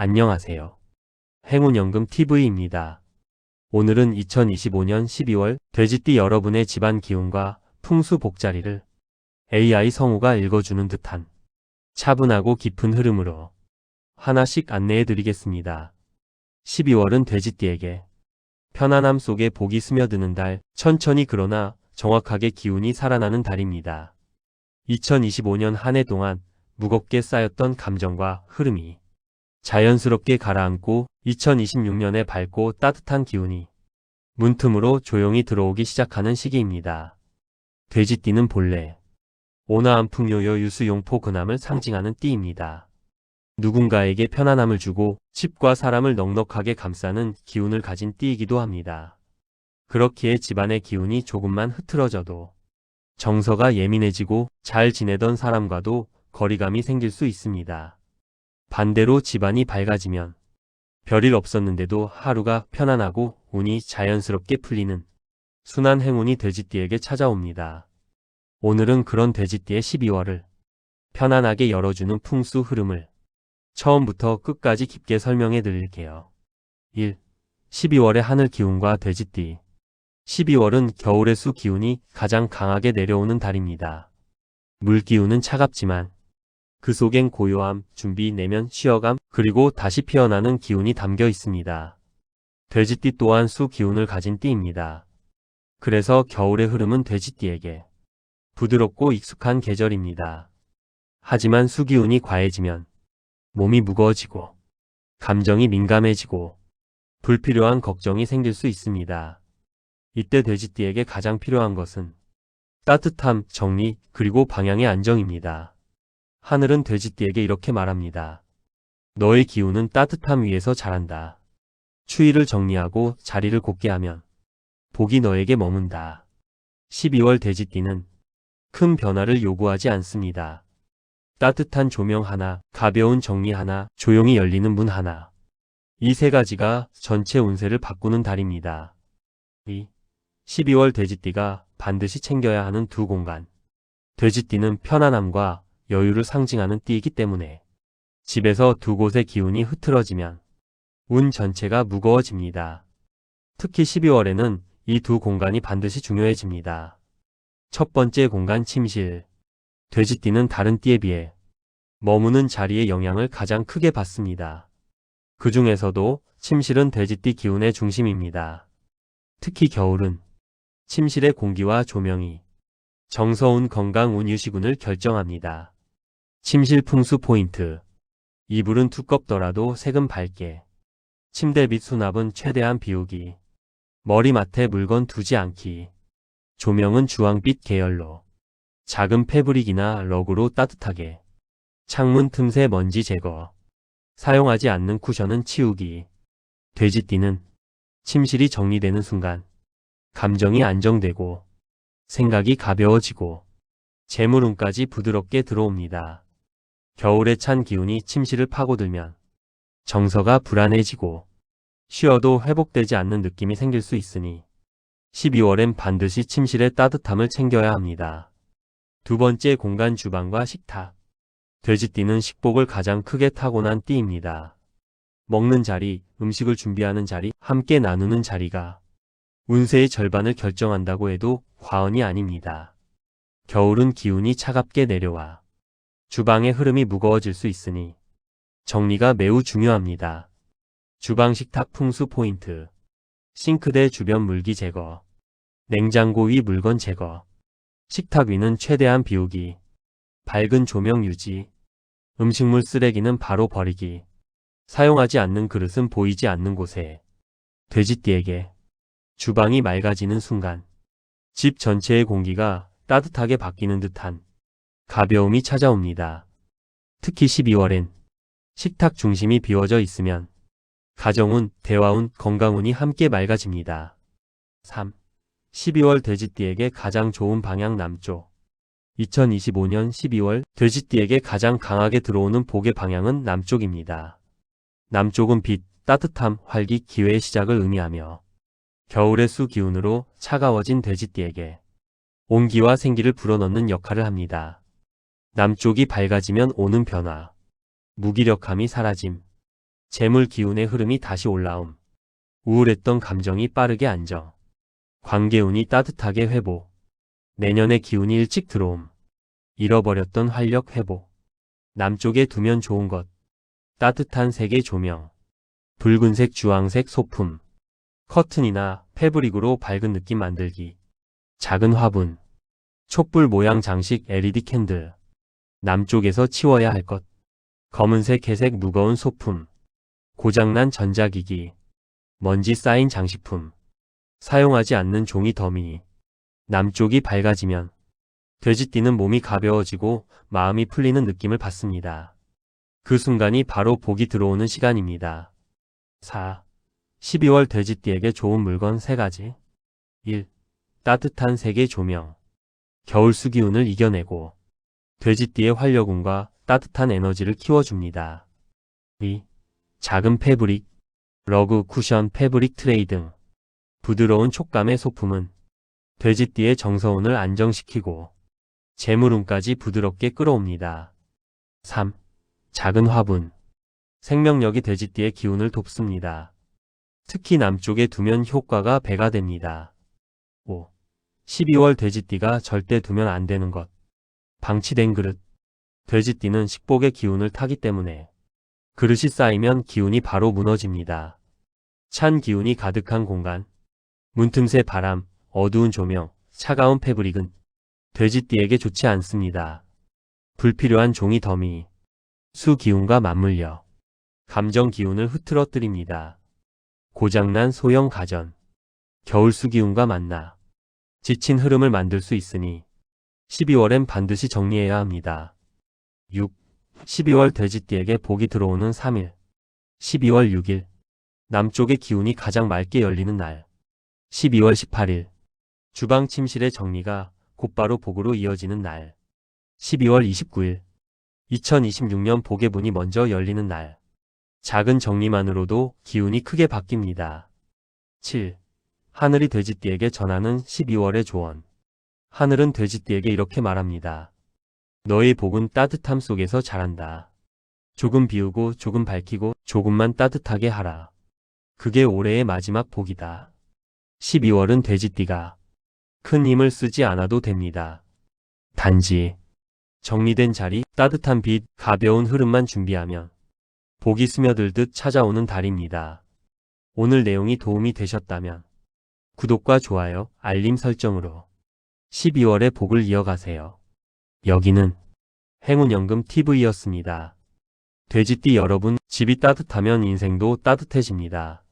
안녕하세요. 행운연금 TV입니다. 오늘은 2025년 12월 돼지띠 여러분의 집안 기운과 풍수 복자리를 AI 성우가 읽어주는 듯한 차분하고 깊은 흐름으로 하나씩 안내해 드리겠습니다. 12월은 돼지띠에게 편안함 속에 복이 스며드는 달, 천천히 그러나 정확하게 기운이 살아나는 달입니다. 2025년 한 해 동안 무겁게 쌓였던 감정과 흐름이 자연스럽게 가라앉고 2026년에 밝고 따뜻한 기운이 문틈으로 조용히 들어오기 시작하는 시기입니다. 돼지띠는 본래 온화한 풍요여 유수용포 근함을 상징하는 띠입니다. 누군가에게 편안함을 주고 집과 사람을 넉넉하게 감싸는 기운을 가진 띠이기도 합니다. 그렇기에 집안의 기운이 조금만 흐트러져도 정서가 예민해지고 잘 지내던 사람과도 거리감이 생길 수 있습니다. 반대로 집안이 밝아지면 별일 없었는데도 하루가 편안하고 운이 자연스럽게 풀리는 순한 행운이 돼지띠에게 찾아옵니다. 오늘은 그런 돼지띠의 12월을 편안하게 열어주는 풍수 흐름을 처음부터 끝까지 깊게 설명해 드릴게요. 1. 12월의 하늘 기운과 돼지띠 12월은 겨울의 수 기운이 가장 강하게 내려오는 달입니다. 물 기운은 차갑지만 그 속엔 고요함, 준비, 내면, 쉬어감, 그리고 다시 피어나는 기운이 담겨 있습니다. 돼지띠 또한 수 기운을 가진 띠입니다. 그래서 겨울의 흐름은 돼지띠에게 부드럽고 익숙한 계절입니다. 하지만 수 기운이 과해지면 몸이 무거워지고 감정이 민감해지고 불필요한 걱정이 생길 수 있습니다. 이때 돼지띠에게 가장 필요한 것은 따뜻함, 정리, 그리고 방향의 안정입니다. 하늘은 돼지띠에게 이렇게 말합니다. 너의 기운은 따뜻함 위에서 자란다. 추위를 정리하고 자리를 곧게 하면 복이 너에게 머문다. 12월 돼지띠는 큰 변화를 요구하지 않습니다. 따뜻한 조명 하나, 가벼운 정리 하나, 조용히 열리는 문 하나. 이 세 가지가 전체 운세를 바꾸는 달입니다. 2. 12월 돼지띠가 반드시 챙겨야 하는 두 공간. 돼지띠는 편안함과 여유를 상징하는 띠이기 때문에 집에서 두 곳의 기운이 흐트러지면 운 전체가 무거워집니다. 특히 12월에는 이 두 공간이 반드시 중요해집니다. 첫 번째 공간 침실. 돼지띠는 다른 띠에 비해 머무는 자리의 영향을 가장 크게 받습니다. 그 중에서도 침실은 돼지띠 기운의 중심입니다. 특히 겨울은 침실의 공기와 조명이 정서운 건강 운 유시군을 결정합니다. 침실 풍수 포인트. 이불은 두껍더라도 색은 밝게. 침대 밑 수납은 최대한 비우기. 머리맡에 물건 두지 않기. 조명은 주황빛 계열로. 작은 패브릭이나 러그로 따뜻하게. 창문 틈새 먼지 제거. 사용하지 않는 쿠션은 치우기. 돼지띠는 침실이 정리되는 순간 감정이 안정되고 생각이 가벼워지고 재물운까지 부드럽게 들어옵니다. 겨울에 찬 기운이 침실을 파고들면 정서가 불안해지고 쉬어도 회복되지 않는 느낌이 생길 수 있으니 12월엔 반드시 침실의 따뜻함을 챙겨야 합니다. 두 번째 공간 주방과 식탁. 돼지띠는 식복을 가장 크게 타고난 띠입니다. 먹는 자리, 음식을 준비하는 자리, 함께 나누는 자리가 운세의 절반을 결정한다고 해도 과언이 아닙니다. 겨울은 기운이 차갑게 내려와 주방의 흐름이 무거워질 수 있으니 정리가 매우 중요합니다. 주방 식 탁 풍수 포인트. 싱크대 주변 물기 제거. 냉장고 위 물건 제거. 식탁 위는 최대한 비우기. 밝은 조명 유지. 음식물 쓰레기는 바로 버리기. 사용하지 않는 그릇은 보이지 않는 곳에. 돼지띠에게. 주방이 맑아지는 순간. 집 전체의 공기가 따뜻하게 바뀌는 듯한 가벼움이 찾아옵니다. 특히 12월엔 식탁 중심이 비워져 있으면 가정운, 대화운, 건강운이 함께 맑아집니다. 3. 12월 돼지띠에게 가장 좋은 방향 남쪽 2025년 12월 돼지띠에게 가장 강하게 들어오는 복의 방향은 남쪽입니다. 남쪽은 빛, 따뜻함, 활기, 기회의 시작을 의미하며 겨울의 수 기운으로 차가워진 돼지띠에게 온기와 생기를 불어넣는 역할을 합니다. 남쪽이 밝아지면 오는 변화, 무기력함이 사라짐, 재물 기운의 흐름이 다시 올라옴. 우울했던 감정이 빠르게 안정. 관계운이 따뜻하게 회복. 내년의 기운이 일찍 들어옴. 잃어버렸던 활력 회복. 남쪽에 두면 좋은 것. 따뜻한 색의 조명. 붉은색 주황색 소품. 커튼이나 패브릭으로 밝은 느낌 만들기. 작은 화분. 촛불 모양 장식 LED 캔들. 남쪽에서 치워야 할 것. 검은색 회색 무거운 소품. 고장난 전자기기. 먼지 쌓인 장식품. 사용하지 않는 종이 더미. 남쪽이 밝아지면 돼지띠는 몸이 가벼워지고 마음이 풀리는 느낌을 받습니다. 그 순간이 바로 복이 들어오는 시간입니다. 4. 12월 돼지띠에게 좋은 물건 3가지. 1. 따뜻한 색의 조명. 겨울 수기운을 이겨내고 돼지띠의 활력운과 따뜻한 에너지를 키워줍니다. 2. 작은 패브릭, 러그, 쿠션, 패브릭 트레이 등 부드러운 촉감의 소품은 돼지띠의 정서운을 안정시키고 재물운까지 부드럽게 끌어옵니다. 3. 작은 화분. 생명력이 돼지띠의 기운을 돕습니다. 특히 남쪽에 두면 효과가 배가 됩니다. 5. 12월 돼지띠가 절대 두면 안 되는 것. 방치된 그릇. 돼지띠는 식복의 기운을 타기 때문에 그릇이 쌓이면 기운이 바로 무너집니다. 찬 기운이 가득한 공간. 문틈새 바람, 어두운 조명, 차가운 패브릭은 돼지띠에게 좋지 않습니다. 불필요한 종이 더미, 수 기운과 맞물려 감정 기운을 흐트러뜨립니다. 고장난 소형 가전, 겨울 수 기운과 만나 지친 흐름을 만들 수 있으니 12월엔 반드시 정리해야 합니다. 6. 12월 돼지띠에게 복이 들어오는 3일 12월 6일 남쪽의 기운이 가장 맑게 열리는 날 12월 18일 주방 침실의 정리가 곧바로 복으로 이어지는 날 12월 29일 2026년 복의 문이 먼저 열리는 날 작은 정리만으로도 기운이 크게 바뀝니다. 7. 하늘이 돼지띠에게 전하는 12월의 조언 하늘은 돼지띠에게 이렇게 말합니다. 너의 복은 따뜻함 속에서 자란다. 조금 비우고 조금 밝히고 조금만 따뜻하게 하라. 그게 올해의 마지막 복이다. 12월은 돼지띠가 큰 힘을 쓰지 않아도 됩니다. 단지 정리된 자리, 따뜻한 빛, 가벼운 흐름만 준비하면 복이 스며들듯 찾아오는 달입니다. 오늘 내용이 도움이 되셨다면 구독과 좋아요, 알림 설정으로 12월의 복을 이어가세요. 여기는 행운연금 TV였습니다. 돼지띠 여러분, 집이 따뜻하면 인생도 따뜻해집니다.